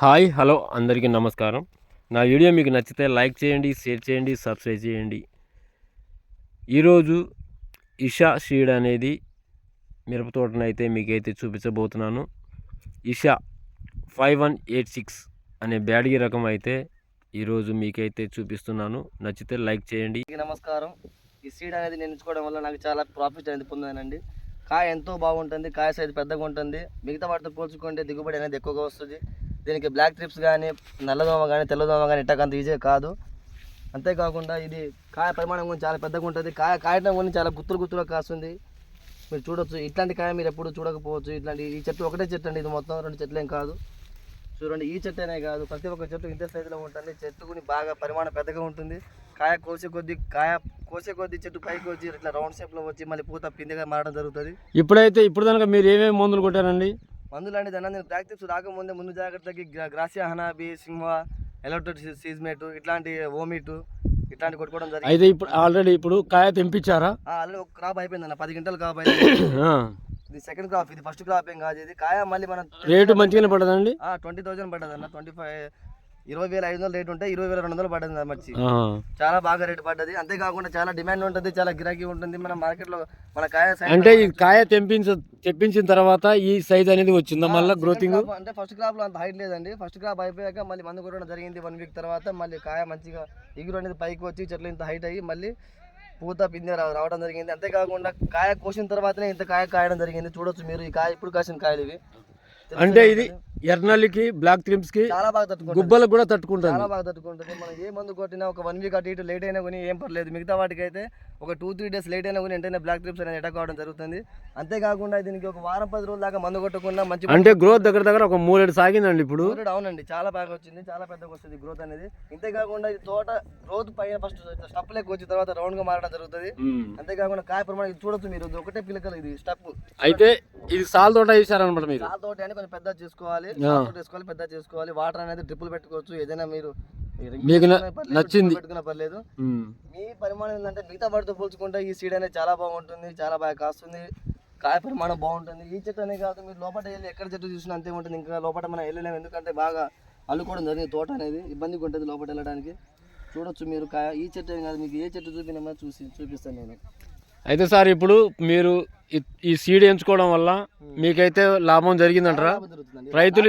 Hi hello అందరికీ నమస్కారం. నా వీడియో మీకు నచ్చితే లైక్ చేయండి షేర్ చేయండి సబ్స్క్రైబ్ చేయండి. ఈరోజు ఇషా షీడ్ అనేది మిరప తోటనైతే మీకైతే చూపించబోతున్నాను. Isha five one eight six అనే బ్యాడగి రకం అయితే ఈరోజు మీకైతే చూపిస్తున్నాను. నచ్చితే లైక్ చేయండి. నమస్కారం. ఈ సీడ్ అనేది నేను ఎంచుకోవడం వల్ల నాకు చాలా ప్రాఫిట్ అనేది పొందానండి కాయ ఎంతో బాగుంటుంది కాయ సైజు పెద్దగా ఉంటుంది మిగతా వాటితో పోల్చుకుంటే దిగుబడి అనేది ఎక్కువగా వస్తుంది. దీనికి బ్లాక్ ట్రిప్స్ కానీ నల్లదోమ కానీ తెల్లదోమ కానీ ఇట్టకంత ఈజీ కాదు. అంతేకాకుండా ఇది కాయ పరిమాణం కూడా చాలా పెద్దగా ఉంటుంది. కాయ కాయటం గురించి చాలా గుత్తులు గుత్తులు కాస్తుంది. మీరు చూడొచ్చు. ఇట్లాంటి కాయ మీరు ఎప్పుడు చూడకపోవచ్చు. ఇట్లాంటి ఈ చెట్టు ఒకటే చెట్టు అండి. ఇది మొత్తం రెండు చెట్లేం కాదు. చూడండి ఈ చెట్టు అనే కాదు. ప్రతి ఒక్క చెట్టు ఇంత సైజులో ఉంటుంది. చెట్టు బాగా పరిమాణం పెద్దగా ఉంటుంది. కాయ కోసే కొద్ది కాయ కోసే కొద్ది చెట్టు పైకి వచ్చి ఇట్లా రౌండ్ షేప్లో వచ్చి మళ్ళీ పూత పిందిగా మారడం జరుగుతుంది. ఇప్పుడైతే ఇప్పుడు దాకా మీరు ఏమేమి మందులు కొట్టారండి? అన్న నేను ప్రాక్టీస్ రాకముందే ముందు జాగ్రత్తకి గ్రా- గ్రాసియా హనాబి సింహ ఎలక్ట్రిక్ సీజ్మేట్ ఇట్లాంటి ఓమిటు ఇట్లాంటి కొట్టుకోవడం జరిగింది. అయితే ఇప్పుడు ఆల్రెడీ ఇప్పుడు కాయ తెంపించారా? ఆల్రెడీ ఒక క్రాప్ అయిపోయింది అన్న పది గంటలు క్రాప్ అయింది. ఇది సెకండ్ క్రాప్ ఇది ఫస్ట్ క్రాప్ ఏం కాదు ఇది. కాయ మళ్ళీ మనం రేటు మంచిగానే పడదండి ట్వంటీ థౌసండ్ పడ్డది అన్న ట్వంటీ ఫైవ్ ఇరవై వేల ఐదు వందలు రేట్ ఉంటే ఇరవై వేల రెండు వందలు పడ్డది మర్చి. చాలా బాగా రేటు పడ్డది. అంతేకాకుండా చాలా డిమాండ్ ఉంటుంది చాలా గిరాకీ ఉంటుంది. మన మార్కెట్లో మన కాయ అంటే ఈ కాయ తెంపించ తెప్పించిన తర్వాత ఈ సైజ్ అనేది వచ్చిందా మళ్ళీ గ్రోతింగ్ అంటే ఫస్ట్ క్రాప్లో అంత హైట్ లేదండి. ఫస్ట్ క్రాప్ అయిపోయాక మళ్ళీ మందు కొట్టడం జరిగింది వన్ వీక్ తర్వాత. మళ్ళీ కాయ మంచిగా ఇగురు అనేది పైకి వచ్చి చెట్లు ఇంత హైట్ అయ్యి మళ్ళీ పూత పిందె రావడం జరిగింది. అంతేకాకుండా కాయ కోసిన తర్వాతనే ఇంత కాయ కాయడం జరిగింది. చూడొచ్చు మీరు ఈ కాయ ఇప్పుడు కాసిన కాయలు ఇవి. అంటే ఇది మీకు? ఎర్నల్లికి బ్లాక్ త్రిమ్స్కి చాలా బాగా తట్టుకుంటుంది. గుబ్బలకు కూడా తట్టుకుంటుంది. చాలా బాగా తట్టుకుంటుంది. మనం ఏ మందు కొట్టినా ఒక వన్ వీక్ అటు ఇటు లేట్ అయినా కానీ ఏం పర్లేదు. మిగతా వాటికి అయితే ఒక టూ త్రీ డేస్ లేట్ అయినా కానీ వెంటనే బ్లాక్ ట్రిప్స్ అనేది అటాక్ అవడం జరుగుతుంది. అంతేకాకుండా దీనికి ఒక వారం పది రోజుల దాకా మందు కొట్టకుండా మంచి అంటే గ్రోత్ దగ్గర దగ్గర ఒక మూడేడు సాగిందండి ఇప్పుడు. అవునండి. చాలా బాగా వచ్చింది. చాలా పెద్దగా వస్తుంది గ్రోత్ అనేది. ఇంతేకాకుండా ఈ తోట గ్రోత్ పైన ఫస్ట్ స్టప్ లెక్క వచ్చిన తర్వాత రౌండ్గా మారడం జరుగుతుంది. అంతేకాకుండా కాయ ప్రమాణం ఇది చూడొచ్చు మీరు. ఇది ఒకటే పిలకలు ఇది స్టప్ అయితే ఇది సాల్ తోట వేసారనమాట మీరు. చాలా తోట అని కొంచెం పెద్ద చేసుకోవాలి వేసుకోవాలి పెద్ద చేసుకోవాలి. వాటర్ అనేది డ్రిప్పులు పెట్టుకోవచ్చు. ఏదైనా మీరు మీకు న- పెట్టుకున్నా పర్లేదు, నచ్చింది. పెట్టుకున్నా పర్లేదు. మీ పరిమాణం ఏంటంటే మిగతా వాటితో పోల్చుకుంటే ఈ సీడ్ అనేది చాలా బాగుంటుంది చాలా బాగా కాస్తుంది. కాయ పరిమాణం బాగుంటుంది. ఈ చెట్టు అనే కాదు మీరు లోపల వెళ్ళి ఎక్కడ చెట్టు చూసినా అంతే ఉంటుంది. ఇంకా లోపల మనం వెళ్ళలేము. ఎందుకంటే బాగా అల్లుకోవడం జరిగింది తోట అనేది. ఇబ్బందిగా ఉంటుంది లోపల వెళ్ళడానికి. చూడొచ్చు మీరు కాయ ఈ చెట్టు కాదు మీకు ఏ చెట్టు చూపినా చూసి చూపిస్తాను నేను. అయితే సార్ ఇప్పుడు మీరు ఈ- సీడ్ ఎంచుకోవడం వల్ల మీకైతే లాభం జరిగిందంటారా. రైతులు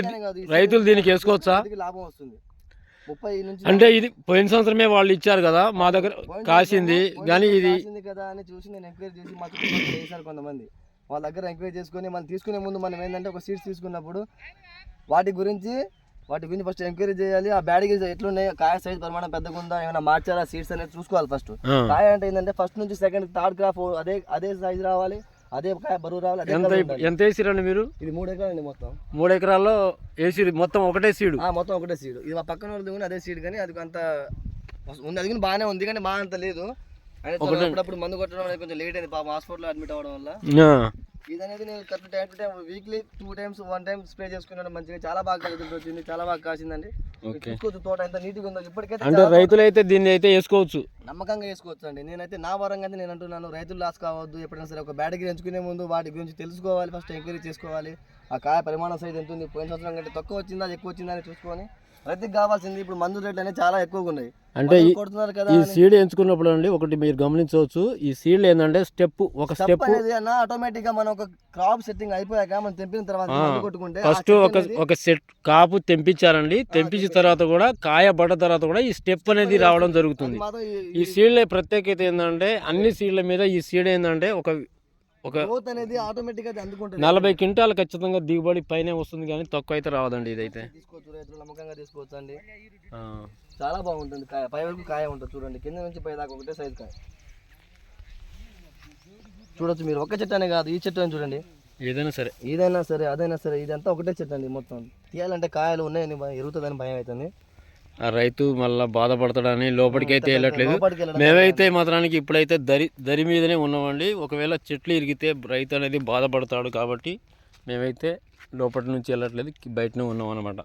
రైతులు దీనికి వేసుకోవచ్చా? లాభం వస్తుంది. అంటే ఇది పోయిన సంవత్సరమే వాళ్ళు ఇచ్చారు కదా మా దగ్గర కాసింది. కానీ ఇది కదా అని చూసి నేను ఎంక్వైరీ చేసి మా చేశారు కొంతమంది. వాళ్ళ దగ్గర ఎంక్వైరీ చేసుకొని మనం తీసుకునే ముందు మనం ఏంటంటే ఒక సీడ్స్ తీసుకున్నప్పుడు వాటి గురించి వాటి గురించి ఫస్ట్ ఎంక్వైరీ చేయాలి. ఆ బ్యాడ్ గిజ్ ఎట్లున్నాయి? కాయ సైజ్ పరిమాణం పెద్దగా ఉందా? ఏమైనా మార్చారా సీడ్స్ అనేది చూసుకోవాలి ఫస్ట్. కాయ అంటే ఏంటంటే ఫస్ట్ నుంచి సెకండ్ థర్డ్ క్రాప్ అదే అదే సైజ్ రావాలి. అదే కాయ బరువు రావాలి. ఎంత. ఎంత వేసిరండి మీరు? ఇది మూడు ఎకరాలండి మొత్తం. మూడు ఎకరాల్లో వేసి మొత్తం ఒకటే సీడు ఆ, మొత్తం ఒకటే సీడ్ ఇది మా పక్కన వాళ్ళది కూడా అదే సీడ్ కానీ అది అంత ఉంది. అది కూడా బాగానే ఉంది కానీ బాగా అంత లేదు. అప్పుడప్పుడు మందు కొట్టడం అనేది కొంచెం లేట్ అయింది. పాపం హాస్పిటల్లో అడ్మిట్ అవ్వడం వల్ల. ఇది అనేది నేను correct time to time weekly two times one time spray చేసుకున్నాను మంచిగా. చాలా బాగా వచ్చింది చాలా బాగా కాసిందండి. చూసుకోవచ్చు తోట ఎంత నీట్గా ఉందో ఇప్పటికైతే అంటే రైతులు అయితే దీన్ని అయితే వేసుకోవచ్చు నమ్మకంగా వేసుకోవచ్చు అండి నేనైతే నా పరంగా అయితే నేను అంటున్నాను రైతులు లాస్ కావద్దు. ఎప్పుడైనా సరే ఒక బ్యాటరీ ఎంచుకునే ముందు వాటి గురించి తెలుసుకోవాలి ఫస్ట్ ఎంక్వైరీ చేసుకోవాలి. ఆ కాయ పరిమాణం సైజ్ ఎంత ఉంది? పోయిన సంవత్సరం కంటే తక్కువ వచ్చిందా ఎక్కువ వచ్చిందా అని చూసుకొని రైతుకి కావాల్సింది ఇప్పుడు మందు రేట్లు అనేవి చాలా ఎక్కువగా ఉన్నాయి. అంటే కొడుతున్నారు కదా ఈ సీడ్ ఎంచుకున్నప్పుడు అండి ఒకటి మీరు గమనించవచ్చు ఈ సీడ్లు ఏంటంటే స్టెప్ ఒక స్టెప్ అనేది అన్న గా మనం ఒక క్రాప్ సెట్టింగ్ అయిపోయాక మనం తెంపిన తర్వాత కొట్టుకుంటే ఫస్ట్ ఒక ఒక సెట్ కాపు తెంపించారండి తెంపించిన తర్వాత కూడా కాయ పడ్డ తర్వాత కూడా ఈ స్టెప్ అనేది రావడం జరుగుతుంది. ఈ- సీడ్ల ప్రత్యేకత ఏంటంటే అన్ని సీడ్ల మీద ఈ సీడ్ ఏంటంటే ఒక ఒక అనేది ఆటోమేటిక్గా అది అందుకుంటుంది. నలభై క్వింటాలు ఖచ్చితంగా దిగుబడి పైనే వస్తుంది కానీ తక్కువ అయితే రావదండి ఇదైతే. తీసుకోవచ్చు రైతులు నమ్మకంగా తీసుకోవచ్చు అండి. ఆ. చాలా బాగుంటుంది కాయ. పై వరకు కాయ ఉంటుంది చూడండి. కింద నుంచి పై దాకా ఒకటే సైజ్ కాయ. చూడొచ్చు మీరు. ఒక్క చెట్టు అనే కాదు ఈ చెట్టు అని చూడండి. ఏదైనా సరే. ఏదైనా సరే అదైనా సరే ఇదంతా ఒకటే చెట్టు అండి మొత్తం. తీయాలంటే కాయలు ఉన్నాయని ఎరుగుతుందని భయం అవుతుంది ఆ రైతు మళ్ళా బాధపడతాడని లోపలికి అయితే వెళ్ళట్లేదు. మేమైతే మాత్రానికి ఇప్పుడైతే దరి దరి మీదనే ఉన్నామండి. ఒకవేళ చెట్లు ఇరిగితే రైతు అనేది బాధపడతాడు కాబట్టి మేమైతే లోపటి నుంచి వెళ్ళట్లేదు బయటనే ఉన్నాం అనమాట